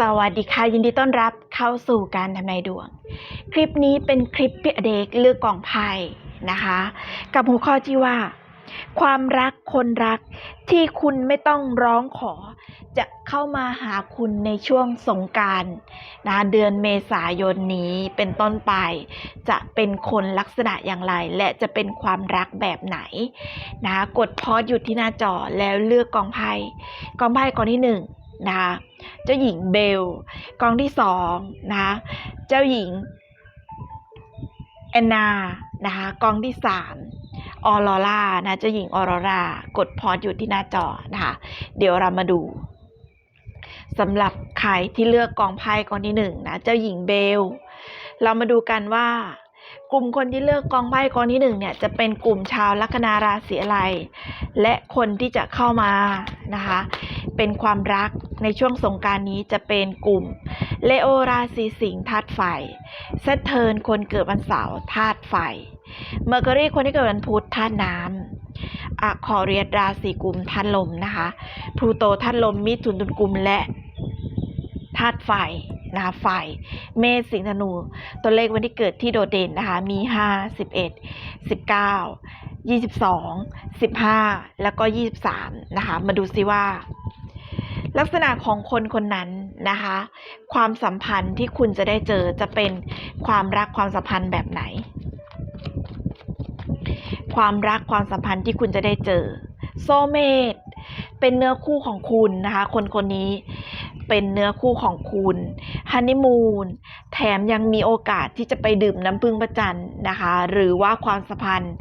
สวัสดีค่ะ ยินดีต้อนรับเข้าสู่การทำนายดวง คลิปนี้เป็นคลิปพี่อเด็กเลือกกล่องไพ่นะคะ กับหัวข้อที่ว่า ความรักคนรักที่คุณไม่ต้องร้องขอ จะเข้ามาหาคุณในช่วงสงการนะเดือนเมษายนนี้เป็นต้นไป จะเป็นคนลักษณะอย่างไร และจะเป็นความรักแบบไหนนะกดพอสหยุดที่หน้าจอแล้วเลือกกองไพ่กองไพ่กองที่หนึ่ง นะคะเจ้าหญิงเบล กองที่สองนะคะเจ้าหญิงแอนนานะคะกองที่สามออโรรานะเจ้าหญิงออโรรากดพอสอยู่ที่หน้าจอนะคะเดี๋ยวเรามาดูสำหรับใครที่เลือกกองไพ่กองที่หนึ่งนะเจ้าหญิงเบล เรามาดูกันว่า กลุ่มคนที่เลือกกองไพ่กองที่หนึ่งเนี่ยจะเป็นกลุ่มชาวลัคนาราศีอะไร และคนที่จะเข้ามานะคะ เป็นความรักในช่วงสงการนี้จะเป็นกลุ่มเลโอราศีสิงห์ธาตุไฟเซตเทิร์นคนเกิดวันเสาร์ธาตุไฟเมอร์กอรี่คนที่เกิดวันพุธธาตุน้ำอะคอเรียสราศีกุมธาตุลมนะคะพลูโตธาตุลมมิถุนตุลกุมและธาตุไฟ นะคะไฟเมษสิงห์ธนู ตัวเลขวันที่เกิดที่โดดเด่นนะคะมี 5 11 19 22 15 แล้วก็ 23 นะคะ มาดูซิว่า ลักษณะของคนคนนั้นนะคะ ความสัมพันธ์ที่คุณจะได้เจอจะเป็นความรักความสัมพันธ์แบบไหน ความรักความสัมพันธ์ที่คุณจะได้เจอ โซเมตเป็นเนื้อคู่ของคุณนะคะ คนคนนี้ เป็นเนื้อคู่ของคุณฮันนีมูนแถมยังมีโอกาสที่จะไปดื่มน้ำพึ่งประจันนะคะ หรือว่าความสัมพันธ์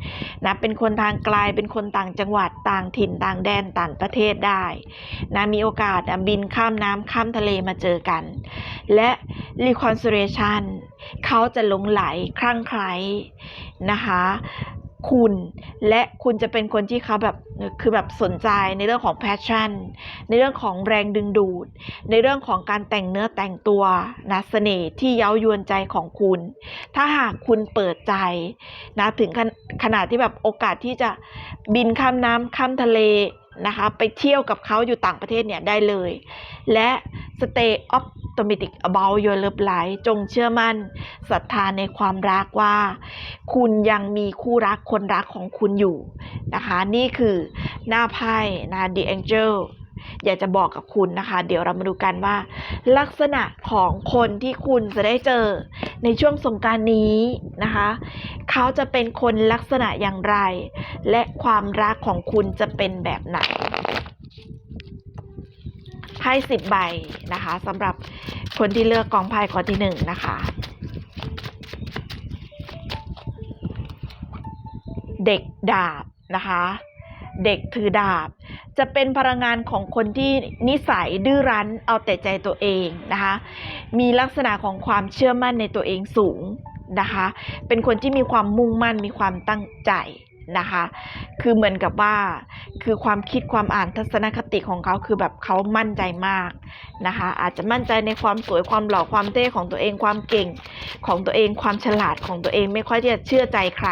นะเป็นคนทางไกลเป็นคนต่างจังหวัดต่างถิ่นต่างแดนต่างประเทศได้นะมีโอกาสบินข้ามน้ำข้ามทะเลมาเจอกัน และ reconciliation เขาจะหลงไหลคลั่งไคล้นะคะ คุณ และคุณจะเป็นคนที่เขาแบบคือแบบสนใจในเรื่องของแพชชั่น ในเรื่องของแรงดึงดูด ในเรื่องของการแต่งเนื้อแต่งตัวนะเสน่ห์ที่เย้ายวนใจของคุณ ถ้าหากคุณเปิดใจนะถึงขขนาดที่แบบโอกาสที่จะบินข้ามน้ำข้ามทะเล นะคะไปเที่ยวกับเขาอยู่ต่างประเทศเนี่ยได้เลย และ stay optimistic about your love life จงเชื่อมั่นศรัทธาในความรักว่า คุณยังมีคู่รักคนรักของคุณอยู่นะคะ นี่คือหน้าไพ่นะ The Angel อยากจะบอกกับคุณนะคะ เดี๋ยวเรามาดูกันว่า ลักษณะของคนที่คุณจะได้เจอ ในช่วงสงการนี้นะคะ เขาจะเป็นคนลักษณะอย่างไร และความรักของคุณจะเป็นแบบไหนไพ่สิบใบนะคะสำหรับคนที่เลือกกองไพ่ข้อที่หนึ่งนะคะ เด็กดาบนะคะ เด็กถือดาบ จะเป็นพลังงานของคนที่นิสัยดื้อรั้นเอาแต่ใจตัวเองนะคะ มีลักษณะของความเชื่อมั่นในตัวเองสูงนะคะ เป็นคนที่มีความมุ่งมั่นมีความตั้งใจ นะคะ คือเหมือนกับว่า คือความคิดความอ่านทัศนคติของเขาคือแบบเขามั่นใจมากนะคะ อาจจะมั่นใจในความสวยความหล่อความเท่ของตัวเองความเก่งของตัวเองความฉลาดของตัวเองไม่ค่อยที่จะเชื่อใจใคร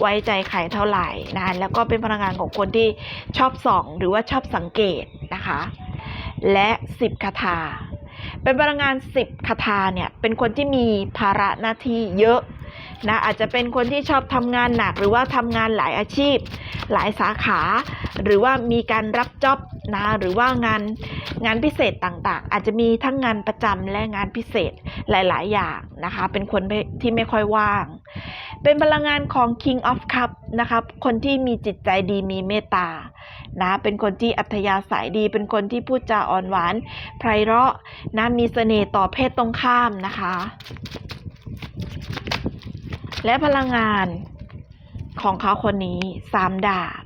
ไว้ใจใครเท่าไหร่นะะแล้วก็เป็นพลังงานของคนที่ชอบส่อง หรือว่าชอบสังเกตนะคะ และสิบคาถาเป็นพลังงานสิบคาถาเนี่ยเป็นคนที่มีภาระหน้าที่เยอะ นะอาจจะเป็นคนที่ชอบทำงานหนัก หรือว่าทำงานหลายอาชีพ หลายสาขา หรือว่ามีการรับจ็อบนะหรือว่างานงานพิเศษต่างๆ อาจจะมีทั้งงานประจำและงานพิเศษหลาย ๆ อย่างนะคะ เป็นคนที่ไม่ค่อยว่าง เป็นพลังงานของ King of Cup นะครับคนที่มีจิตใจดีมีเมตตานะเป็นคนที่อัธยาศัยดี เป็นคนที่พูดจาอ่อนหวานไพเราะนะมีเสน่ห์ต่อเพศตรงข้ามนะคะ และพลังงานของเขาคนนี้สามดาบ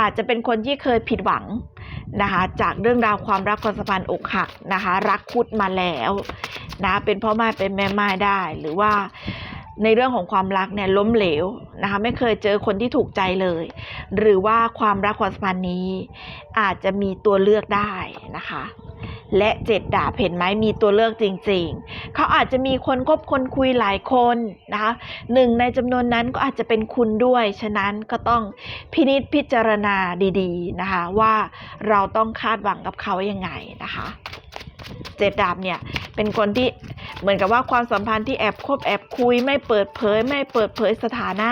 อาจจะเป็นคนที่เคยผิดหวังนะคะจากเรื่องราวความรักความสัมพันธ์อกหักนะคะรักคุดมาแล้วนะเป็นพ่อไม้เป็นแม่ไม้ได้ หรือว่าในเรื่องของความรักเนี่ยล้มเหลวนะคะไม่เคยเจอคนที่ถูกใจเลย หรือว่าความรักความสัมพันธ์นี้ อาจจะมีตัวเลือกได้นะคะ และเจ็ดดาบเห็นไหมมีตัวเลือกจริงๆ เขาอาจจะมีคนคบคนคุยหลายคนนะคะหนึ่งในจำนวนนั้นก็อาจจะเป็นคุณด้วย ฉะนั้นก็ต้องพินิจพิจารณาดีๆนะคะว่าเราต้องคาดหวังกับเขายังไงนะคะเจ็ดดาบเนี่ยเป็นคนที่เหมือนกับว่าความสัมพันธ์ที่แอบคบแอบคุยไม่เปิดเผย ไม่เปิดเผยสถานะ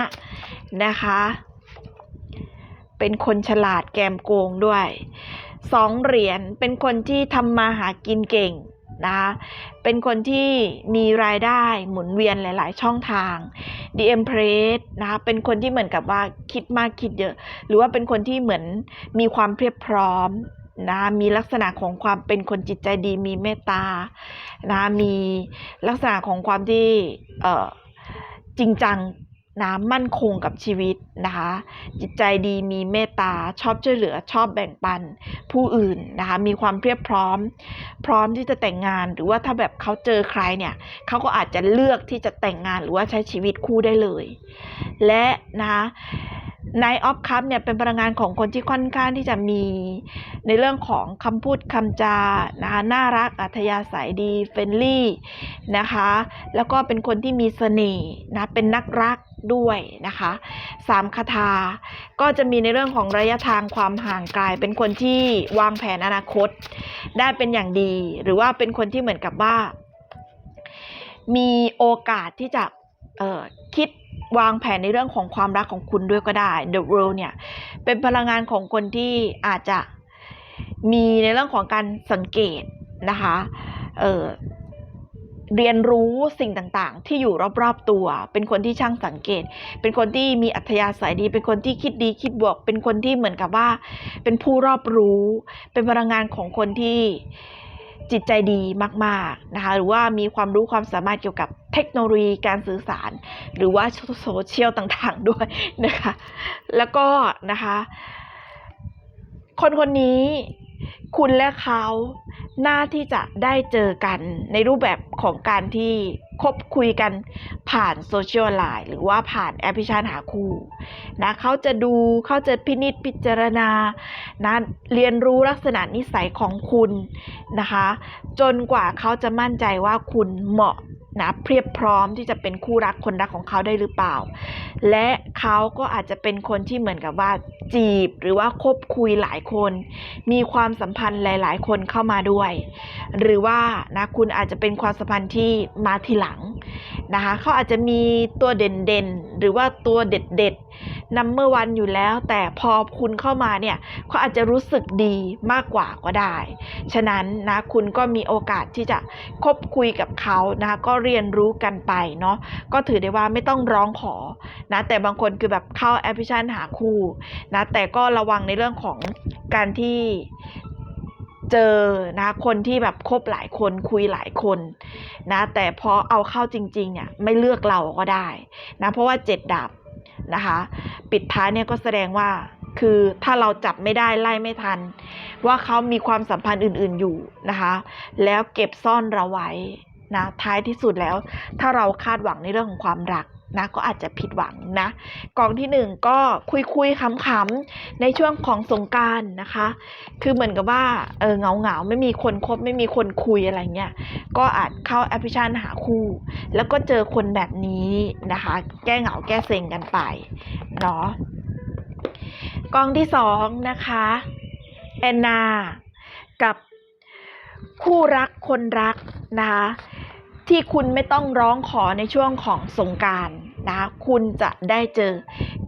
นะคะ เป็นคนฉลาดแกมโกงด้วย สองเหรียญเป็นคนที่ทำมาหากินเก่งนะคะเป็นคนที่มีรายได้หมุนเวียนหลาย ๆ ช่องทาง The Empress นะคะเป็นคนที่เหมือนกับว่าคิดมากคิดเยอะ หรือว่าเป็นคนที่เหมือนมีความเพียบพร้อมนะมีลักษณะของความเป็นคนจิตใจดีมีเมตตานะมีลักษณะของความที่จริงจัง นะมั่นคงกับชีวิตนะคะ จิตใจดีมีเมตตาชอบช่วยเหลือชอบแบ่งปันผู้อื่นนะคะ มีความเพียบพร้อม พร้อมที่จะแต่งงานหรือว่าถ้าแบบเขาเจอใครเนี่ยเขาก็อาจจะเลือกที่จะแต่งงานหรือว่าใช้ชีวิตคู่ได้เลย และนะคะ ในออฟคัพเนี่ยเป็นพลังงานของคนที่ค่อนข้างที่จะมีในเรื่องของคำพูดคำจานะคะน่ารักอัธยาศัยดีเฟรนลี่นะคะแล้วก็เป็นคนที่มีเสน่ห์นะเป็นนักรักด้วยนะคะสามคาถาก็จะมีในเรื่องของระยะทางความห่างไกลเป็นคนที่วางแผนอนาคต ได้เป็นอย่างดี หรือว่าเป็นคนที่เหมือนกับว่า มีโอกาสที่จะ คิดวางแผนในเรื่องของความรักของคุณด้วยก็ได้ The World เนี่ย เป็นพลังงานของคนที่อาจจะมีในเรื่องของการสังเกตนะคะเออเรียนรู้สิ่งต่างๆ ที่อยู่รอบๆตัว เป็นคนที่ช่างสังเกต เป็นคนที่มีอัธยาศัยดี เป็นคนที่คิดดีคิดบวก เป็นคนที่เหมือนกับว่า เป็นผู้รอบรู้ เป็นพลังงานของคนที่ จิตใจดีมากๆนะคะหรือว่ามีความรู้ความสามารถเกี่ยวกับเทคโนโลยีการสื่อสาร หรือว่าโซเชียลต่างๆด้วยนะคะ แล้วก็นะคะ คนคนนี้ คุณและเขาน่าที่จะได้เจอกันในรูปแบบของการที่คบคุยกันผ่านโซเชียลไลน์หรือว่าผ่านแอปพลิเคชันหาคู่นะเขาจะดูเขาจะพินิจพิจารณานะเรียนรู้ลักษณะนิสัยของคุณนะคะ จนกว่าเขาจะมั่นใจว่าคุณเหมาะ นะเพียบพร้อมที่จะเป็นคู่รักคนรักของเขาได้หรือเปล่า และเขาก็อาจจะเป็นคนที่เหมือนกับว่าจีบหรือว่าคบคุยหลายคน มีความสัมพันธ์หลาย ๆ คนเข้ามาด้วย หรือว่านะคุณอาจจะเป็นความสัมพันธ์ที่มาทีหลังนะคะเขาอาจจะมีตัวเด่นๆหรือว่าตัวเด็ดๆ นัมเมื่อวันอยู่แล้ว แต่พอคุณเข้ามาเนี่ยเขาอาจจะรู้สึกดีมากกว่าก็ได้ ฉะนั้นนะคุณก็มีโอกาสที่จะคบคุยกับเขานะคะก็เรียนรู้กันไปเนาะก็ถือได้ว่าไม่ต้องร้องขอนะแต่บางคนคือแบบเข้าแอปพลิเคชันหาคู่นะแต่ก็ระวังในเรื่องของการที่เจอนะคนที่แบบคบหลายคนคุยหลายคนนะแต่พอเอาเข้าจริงๆเนี่ยไม่เลือกเราก็ได้นะเพราะว่าเจ็ดดาบ นะคะ ปิดท้ายเนี่ยก็แสดงว่าคือถ้าเราจับไม่ได้ไล่ไม่ทัน ว่าเขามีความสัมพันธ์อื่นๆอยู่นะคะ แล้วเก็บซ่อนเราไว้นะท้ายที่สุดแล้ว ถ้าเราคาดหวังในเรื่องของความรัก นะก็อาจจะผิดหวังนะกองที่หนึ่งก็คุยคุยขำๆในช่วงของสงการนะคะ คือเหมือนกับว่าเออเงาเงาไม่มีคนคบไม่มีคนคุยอะไรเงี้ยก็อาจเข้าแอปพลิเคชันหาคู่ แล้วก็เจอคนแบบนี้นะคะ แก้เหงาแก้เซ็งกันไปเนาะกองที่สองนะคะแอนนา กับคู่รักคนรักนะคะ ที่คุณไม่ต้องร้องขอในช่วงของสงการนะคะคุณจะได้เจอ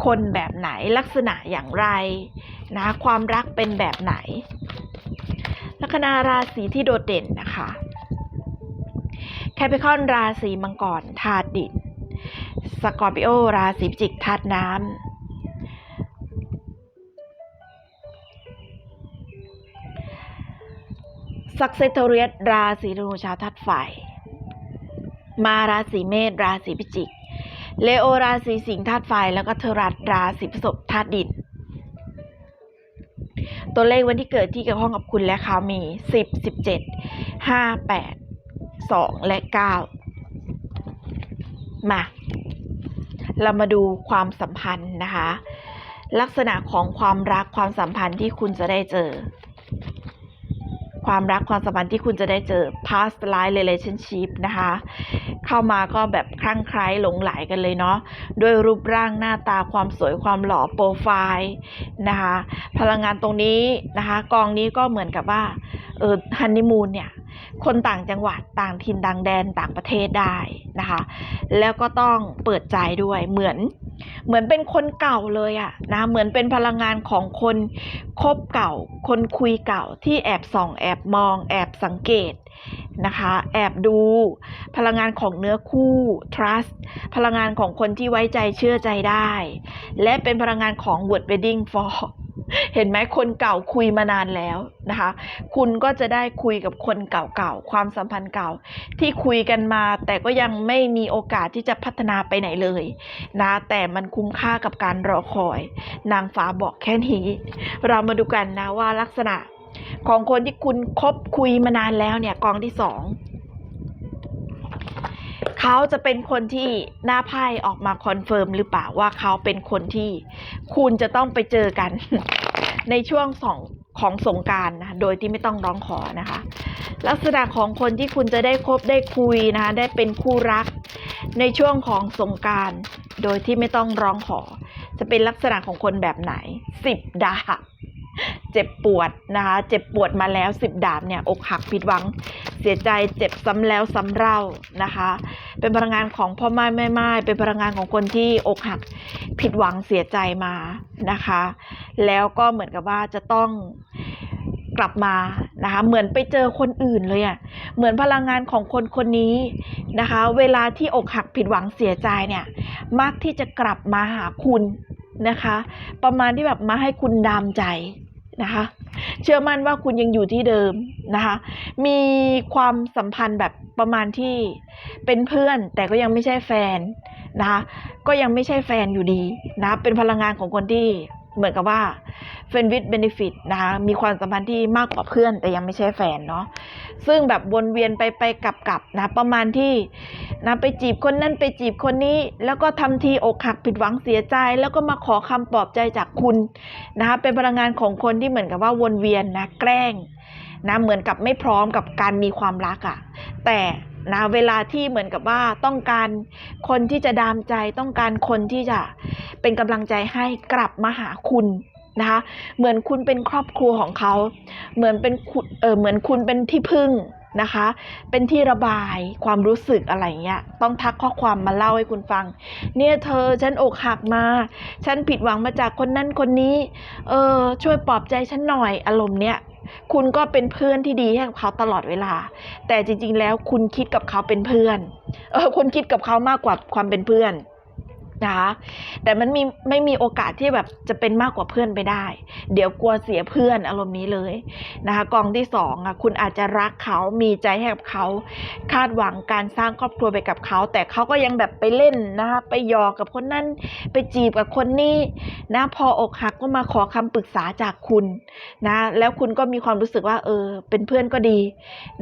คนแบบไหนลักษณะอย่างไรนะความรักเป็นแบบไหน ลัคนาราศีที่โดดเด่นนะคะแคปิคอนราศีมังกรธาตุดินสกอร์ปิโอราศีพิจิกธาตุน้ำสักเซตเรียสราศีธนูชาวธาตุไฟ มาราศีเมษราศีพิจิก เลโอราศีสิงห์ธาตุไฟ แล้วก็เทรัสราศีพฤษภธาตุดิน ตัวเลขวันที่เกิดที่เกี่ยวข้องกับคุณและเขามี 10 17 5 8 2 และ 9 มา เรามาดูความสัมพันธ์นะคะ ลักษณะของความรักความสัมพันธ์ที่คุณจะได้เจอ ความรักความสัมพันธ์ที่คุณจะได้เจอ past life relationship นะคะ เข้ามาก็แบบคลั่งไคล้หลงไหลกันเลยเนาะด้วยรูปร่างหน้าตาความสวยความหล่อโปรไฟล์นะคะพลังงานตรงนี้นะคะกองนี้ก็เหมือนกับว่าเออฮันนีมูนเนี่ยคนต่างจังหวัดต่างถิ่นต่างแดนต่างประเทศได้นะคะ แล้วก็ต้องเปิดใจด้วยเหมือน เหมือนเป็นคนเก่าเลยอะนะเหมือนเป็นพลังงานของคนคบเก่า คนคุยเก่าที่แอบส่อง แอบมอง แอบสังเกตนะคะ แอบดู พลังงานของเนื้อคู่ trust พลังงานของคนที่ไว้ใจเชื่อใจได้ และเป็นพลังงานของ word wedding for เห็นไหมคนเก่าคุยมานานแล้วนะคะ คุณก็จะได้คุยกับคนเก่าๆ ความสัมพันธ์เก่า ที่คุยกันมา แต่ก็ยังไม่มีโอกาสที่จะพัฒนาไปไหนเลยนะแต่มันคุ้มค่ากับการรอคอย นางฟ้าบอกแค่นี้ เรามาดูกันนะว่าลักษณะของคนที่คุณคบคุยมานานแล้วเนี่ยกองที่สอง เขาจะเป็นคนที่หน้าไพ่ออกมาคอนเฟิร์มหรือเปล่าว่าเขาเป็นคนที่คุณจะต้องไปเจอกัน ในช่วงสองของสงการนะโดยที่ไม่ต้องร้องขอนะคะ ลักษณะของคนที่คุณจะได้คบได้คุยนะคะได้เป็นคู่รัก ในช่วงของสงการโดยที่ไม่ต้องร้องขอ จะเป็นลักษณะของคนแบบไหนสิบดาบ เจ็บปวดนะคะ เจ็บปวดมาแล้วสิบดาบเนี่ยอกหักผิดหวัง เสียใจเจ็บซ้ำแล้วซ้ำเล่านะคะ เป็นพลังงานของพ่อไม้แม่ไม้เป็นพลังงานของคนที่อกหักผิดหวังเสียใจมานะคะ แล้วก็เหมือนกับว่าจะต้องกลับมานะคะ เหมือนไปเจอคนอื่นเลยอะ่ะ เหมือนพลังงานของคนคนนี้นะคะ เวลาที่อกหักผิดหวังเสียใจเนี่ย มักที่จะกลับมาหาคุณ นะคะ ประมาณที่แบบมาให้คุณดามใจนะคะ เชื่อมั่นว่าคุณยังอยู่ที่เดิมนะคะ มีความสัมพันธ์แบบประมาณที่เป็นเพื่อนแต่ก็ยังไม่ใช่แฟนนะคะ ก็ยังไม่ใช่แฟนอยู่ดีนะ เป็นพลังงานของคนที่ เหมือนกับว่า f r ร e n d with benefit นะคะ มีความสัมพันธ์ที่มากกว่าเพื่อน แต่ยังไม่ใช่แฟนเนาะ ซึ่งแบบวนเวียนไปไปกลับกลับนะ ประมาณที่นะไปจีบคนนั้นไปจีบคนนี้ แล้วก็ทำทีอกหักผิดหวังเสียใจ แล้วก็มาขอคำปลอบใจจากคุณนะคะ เป็นพลังงานของคนที่เหมือนกับว่าวนเวียนนะ แกล้งนะ เหมือนกับไม่พร้อมกับการมีความรักอะ่ะ แต่ นะเวลาที่เหมือนกับว่าต้องการคนที่จะดามใจต้องการคนที่จะเป็นกำลังใจให้กลับมาหาคุณนะคะเหมือนคุณเป็นครอบครัวของเขาเหมือนเป็นเออเหมือนคุณเป็นที่พึ่งนะคะ เป็นที่ระบายความรู้สึกอะไรเงี้ย ต้องทักข้อความมาเล่าให้คุณฟัง เนี่ยเธอฉันอกหักมา ฉันผิดหวังมาจากคนนั้นคนนี้ เออช่วยปลอบใจฉันหน่อยอารมณ์เนี้ย คุณก็เป็นเพื่อนที่ดีให้กับเขาตลอดเวลา แต่จริง ๆ แล้วคุณคิดกับเขาเป็นเพื่อน เออคุณคิดกับเขามากกว่าความเป็นเพื่อน นะคะแต่มันมีไม่มีโอกาสที่แบบจะเป็นมากกว่าเพื่อนไปได้ เดี๋ยวกลัวเสียเพื่อนอารมณ์นี้เลยนะคะกองที่สองอะคุณอาจจะรักเขามีใจให้กับเขาคาดหวังการสร้างครอบครัวไปกับเขา แต่เขาก็ยังแบบไปเล่นนะคะไปหยอกกับคนนั้นไปจีบกับคนนี้นะพออกหักก็มาขอคำปรึกษาจากคุณนะแล้วคุณก็มีความรู้สึกว่าเออเป็นเพื่อนก็ดี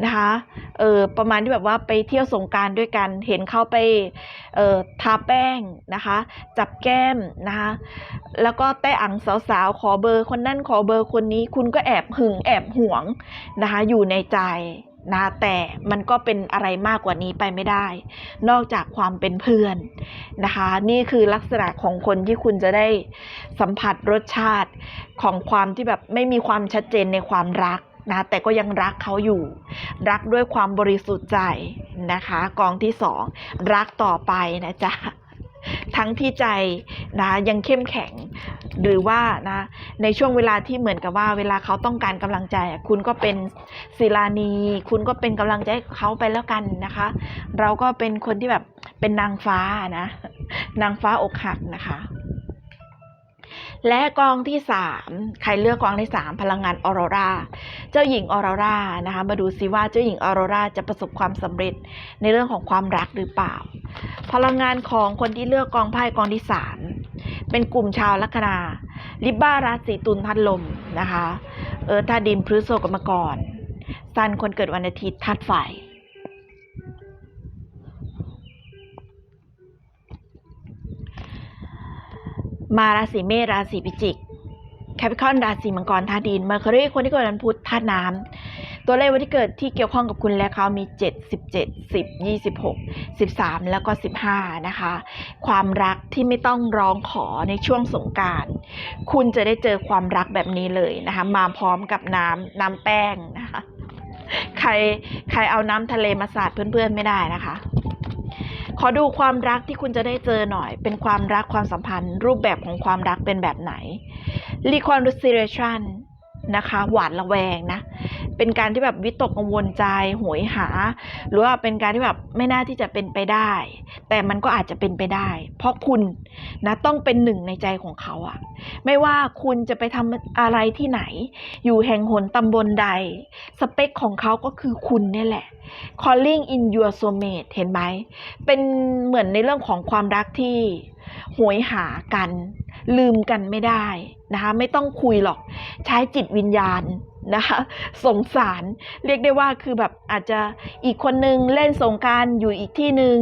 นะคะเออประมาณที่แบบว่าไปเที่ยวสงการด้วยกันเห็นเขาไปเออทาแป้งนะคะจับแก้มนะคะแล้วก็แต้อังสาวๆ ขอเบอร์คนนั่นขอเบอร์คนนี้ คุณก็แอบหึงแอบหวงนะคะอยู่ในใจนะแต่มันก็เป็นอะไรมากกว่านี้ไปไม่ได้ นอกจากความเป็นเพื่อนนะคะ นี่คือลักษณะของคนที่คุณจะได้สัมผัสรสชาติของความที่แบบไม่มีความชัดเจนในความรักนะแต่ก็ยังรักเขาอยู่ รักด้วยความบริสุทธิ์ใจนะคะ กองที่สองรักต่อไปนะจ๊ะ ทั้งที่ใจนะยังเข้มแข็ง หรือว่านะในช่วงเวลาที่เหมือนกับว่าเวลาเขาต้องการกำลังใจ คุณก็เป็นศิลานี คุณก็เป็นกำลังใจเขาไปแล้วกันนะคะ เราก็เป็นคนที่แบบเป็นนางฟ้านะ นางฟ้าอกหักนะคะ และกองที่สามใครเลือกกองที่สามพลังงานออโรราเจ้าหญิงออโรรานะคะมาดูซิว่าเจ้าหญิงออโรราจะประสบความสำเร็จในเรื่องของความรักหรือเปล่า พลังงานของคนที่เลือกกองไพ่กองที่สามเป็นกลุ่มชาวลัคนาลิบบ้าราศีตุลพัดลมนะคะเออธาดินพฤษภกรรมกรซันคนเกิดวันอาทิตย์ธาตุไฟ มาราศีเมษราศีพิจิกแคปิคอนราศีมังกรธาดินเมอร์ครีคนที่เกิดวันพุธธาตุน้ำตัวเลขวันที่เกิดที่เกี่ยวข้องกับคุณและเขามี 7 17 10 26 13 แล้วก็ 15 นะคะ ความรักที่ไม่ต้องร้องขอในช่วงสงการคุณจะได้เจอความรักแบบนี้เลยนะคะ มาพร้อมกับน้ำน้ำแป้งนะคะ ใครใครเอาน้ำทะเลมาสาดเพื่อนๆไม่ได้นะคะ ขอดูความรักที่คุณจะได้เจอหน่อย เป็นความรักความสัมพันธ์ รูปแบบของความรักเป็นแบบไหน reconciliation นะคะ หวานระแวงนะ เป็นการที่แบบวิตกกังวลใจโหยหา หรือว่าเป็นการที่แบบไม่น่าที่จะเป็นไปได้ แต่มันก็อาจจะเป็นไปได้ เพราะคุณนะต้องเป็นหนึ่งในใจของเขาอะไม่ว่าคุณจะไปทำอะไรที่ไหน อยู่แห่งหนตำบลใด สเปคของเขาก็คือคุณนี่แหละ calling in your soulmate เห็นไหม เป็นเหมือนในเรื่องของความรักที่โหยหากัน ลืมกันไม่ได้นะคะ ไม่ต้องคุยหรอก ใช้จิตวิญญาณ นะคะ สงสารเรียกได้ว่าคือแบบอาจจะอีกคนนึงเล่นสงการอยู่อีกที่หนึ่ง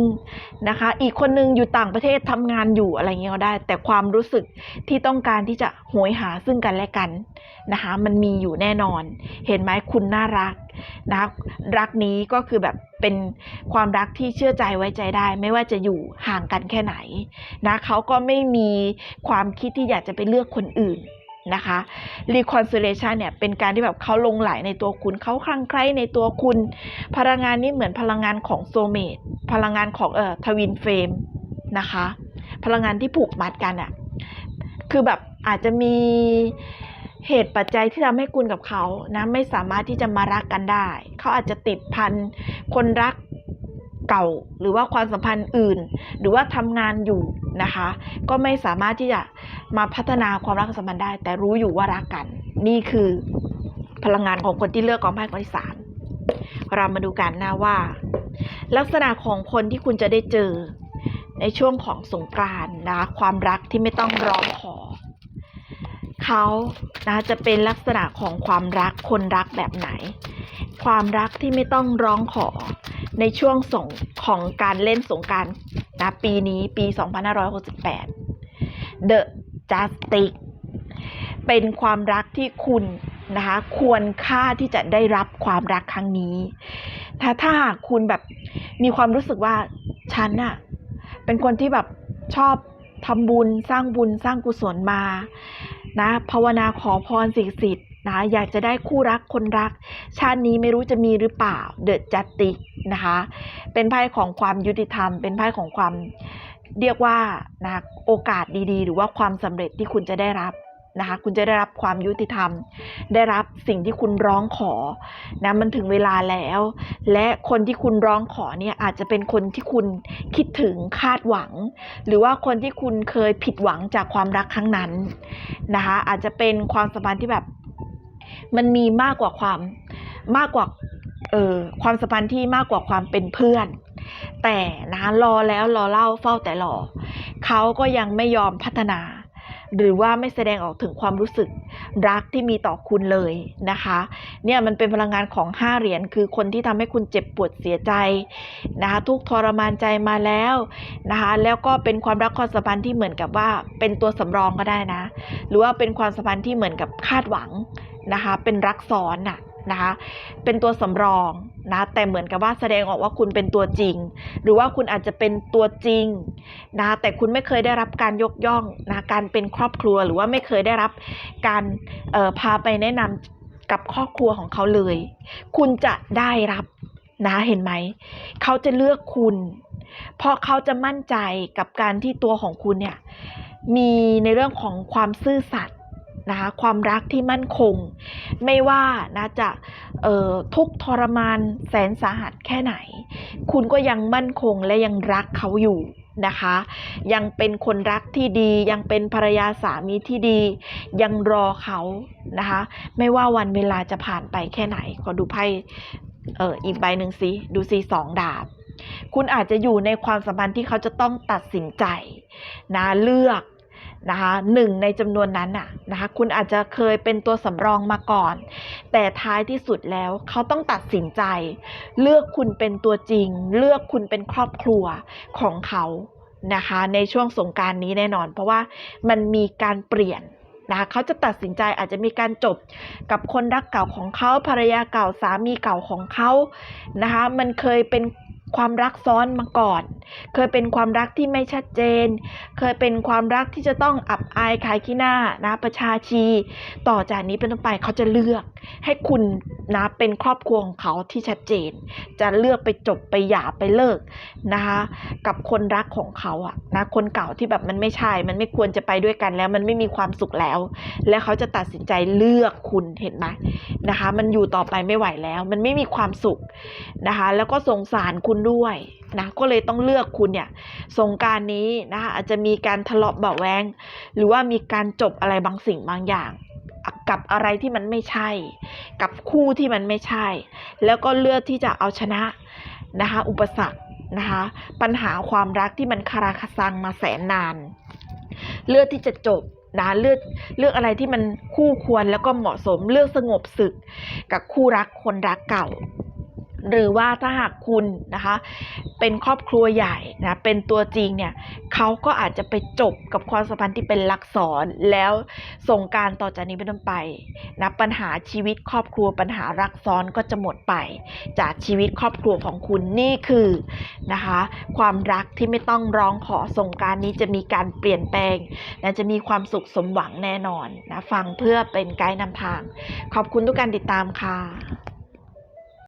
นะคะ อีกคนนึงอยู่ต่างประเทศทำงานอยู่อะไรเงี้ยก็ได้ แต่ความรู้สึกที่ต้องการที่จะโหยหาซึ่งกันและกันนะคะมันมีอยู่แน่นอน เห็นไหมคุณน่ารักนะะรักนี้ก็คือแบบเป็นความรักที่เชื่อใจไว้ใจได้ ไม่ว่าจะอยู่ห่างกันแค่ไหนนะเขาก็ไม่มีความคิดที่อยากจะไปเลือกคนอื่น นะคะ reconciliation เนี่ยเป็นการที่แบบเขาลงไหลในตัวคุณเขาคลั่งไคล้ในตัวคุณ พลังงานนี้เหมือนพลังงานของโซเมตพลังงานของเอ่อทวินเฟรมนะคะ พลังงานที่ผูกมัดกันอะ่ะคือแบบอาจจะมีเหตุปัจจัยที่ทำให้คุณกับเขานะไม่สามารถที่จะมารักกันได้ เขาอาจจะติดพันคนรัก เก่าหรือว่าความสัมพันธ์อื่น หรือว่าทำงานอยู่นะคะ ก็ไม่สามารถที่จะมาพัฒนาความรักความสัมพันธ์ได้ แต่รู้อยู่ว่ารักกัน นี่คือพลังงานของคนที่เลือกกองไพ่กองที่สามเรามาดูกันนะว่า ลักษณะของคนที่คุณจะได้เจอในช่วงของสงกรานต์นะความรักที่ไม่ต้องร้องขอเขานะจะเป็นลักษณะของความรักคนรักแบบไหน ความรักที่ไม่ต้องร้องขอ ในช่วงส่งของการเล่นสงการนะปีนี้ปี 2568 The Justice เป็นความรักที่คุณนะคะควรค่าที่จะได้รับความรักครั้งนี้ ถ้าถ้าคุณแบบมีความรู้สึกว่าฉันน่ะเป็นคนที่แบบชอบทำบุญสร้างบุญสร้างกุศลมานะภาวนาขอพรสิ่งศักดิ์สิทธิ์ นะอยากจะได้คู่รักคนรัก ชาตินี้ไม่รู้จะมีหรือเปล่าเดอะจัตตินะคะเป็นไพ่ของความยุติธรรม เป็นไพ่ของความเรียกว่านะโอกาสดีๆ หรือว่าความสำเร็จที่คุณจะได้รับนะคะคุณจะได้รับความยุติธรรม ได้รับสิ่งที่คุณร้องขอนะมันถึงเวลาแล้ว และคนที่คุณร้องขอเนี่ยอาจจะเป็นคนที่คุณคิดถึงคาดหวัง หรือว่าคนที่คุณเคยผิดหวังจากความรักครั้งนั้นนะคะอาจจะเป็นความสัมพันธ์ที่แบบ มันมีมากกว่าความมากกว่าเออความสัมพันธ์ที่มากกว่าความเป็นเพื่อน แต่นะคะรอแล้วรอเล่าเฝ้าแต่รอเขาก็ยังไม่ยอมพัฒนา หรือว่าไม่แสดงออกถึงความรู้สึกรักที่มีต่อคุณเลยนะคะ เนี่ยมันเป็นพลังงานของห้าเหรียญคือคนที่ทำให้คุณเจ็บปวดเสียใจนะคะทุกทรมานใจมาแล้วนะคะแล้วก็เป็นความรักความสัมพันธ์ที่เหมือนกับว่าเป็นตัวสำรองก็ได้นะ หรือว่าเป็นความสัมพันธ์ที่เหมือนกับคาดหวังนะคะเป็นรักซ้อนน่ะ นะคะเป็นตัวสำรองนะแต่เหมือนกับว่าแสดงออกว่าคุณเป็นตัวจริง หรือว่าคุณอาจจะเป็นตัวจริงนะแต่คุณไม่เคยได้รับการยกย่องนะการเป็นครอบครัวหรือว่าไม่เคยได้รับการออพาไปแนะนำกับครอบครัวของเขาเลย คุณจะได้รับนะเห็นไหม เขาจะเลือกคุณ เพราะเขาจะมั่นใจกับการที่ตัวของคุณเนี่ยมีในเรื่องของความซื่อสัตย์ นะคะความรักที่มั่นคง ไม่ว่านะจะออทุกทรมานแสนสาหัสแค่ไหน คุณก็ยังมั่นคงและยังรักเขาอยู่นะคะ ยังเป็นคนรักที่ดี ยังเป็นภรรยาสามีที่ดี ยังรอเขานะคะ ไม่ว่าวันเวลาจะผ่านไปแค่ไหน ขอดูไพ่เอออีกใบหนึ่งสิดูสิสองดาบ คุณอาจจะอยู่ในความสัมพันธ์ที่เขาจะต้องตัดสินใจนะเลือก นะคะหนึ่งในจำนวนนั้นน่ะนะคะคุณอาจจะเคยเป็นตัวสำรองมาก่อน แต่ท้ายที่สุดแล้วเขาต้องตัดสินใจ เลือกคุณเป็นตัวจริง เลือกคุณเป็นครอบครัวของเขานะคะในช่วงสงการนี้แน่นอน เพราะว่ามันมีการเปลี่ยนนะคะเขาจะตัดสินใจอาจจะมีการจบกับคนรักเก่าของเขาภรรยาเก่าสามีเก่าของเขานะคะมันเคยเป็น ความรักซ้อนมาก่อน เคยเป็นความรักที่ไม่ชัดเจน เคยเป็นความรักที่จะต้องอับอายขายขี้หน้านะประชาชี ต่อจากนี้เป็นต้นไปเขาจะเลือก ให้คุณนะเป็นครอบครัวของเขาที่ชัดเจน จะเลือกไปจบไปหย่าไปเลิกนะคะกับคนรักของเขาอะนะคนเก่าที่แบบมันไม่ใช่ มันไม่ควรจะไปด้วยกันแล้วมันไม่มีความสุขแล้ว แล้วเขาจะตัดสินใจเลือกคุณเห็นไหมนะคะ มันอยู่ต่อไปไม่ไหวแล้ว มันไม่มีความสุขนะคะ แล้วก็สงสารคุณด้วยนะก็เลยต้องเลือกคุณเนี่ยสงการนี้นะคะอาจจะมีการทะเลาะเบาะแวงหรือว่ามีการจบอะไรบางสิ่งบางอย่างกับอะไรที่มันไม่ใช่ กับคู่ที่มันไม่ใช่ แล้วก็เลือกที่จะเอาชนะนะคะอุปสรรคนะคะปัญหาความรักที่มันคาราคาซังมาแสนนาน เลือกที่จะจบนะเลือกเลือกอะไรที่มันคู่ควรแล้วก็เหมาะสมเลือกสงบศึก กับคู่รักคนรักเก่า หรือว่าถ้าหากคุณนะคะ เป็นครอบครัวใหญ่นะเป็นตัวจริงเนี่ยเขาก็อาจจะไปจบกับความสัมพันธ์ที่เป็นลักษรแล้วส่งการต่อจากนี้เป็นต้นไปนะปัญหาชีวิตครอบครัวปัญหารักซ้อนก็จะหมดไป จากชีวิตครอบครัวของคุณนี่คือนะคะ ความรักที่ไม่ต้องร้องขอส่งการนี้จะมีการเปลี่ยนแปลงนะจะมีความสุขสมหวังแน่นอนนะฟังเพื่อเป็นไกด์นำทาง ขอบคุณทุกการติดตามค่ะ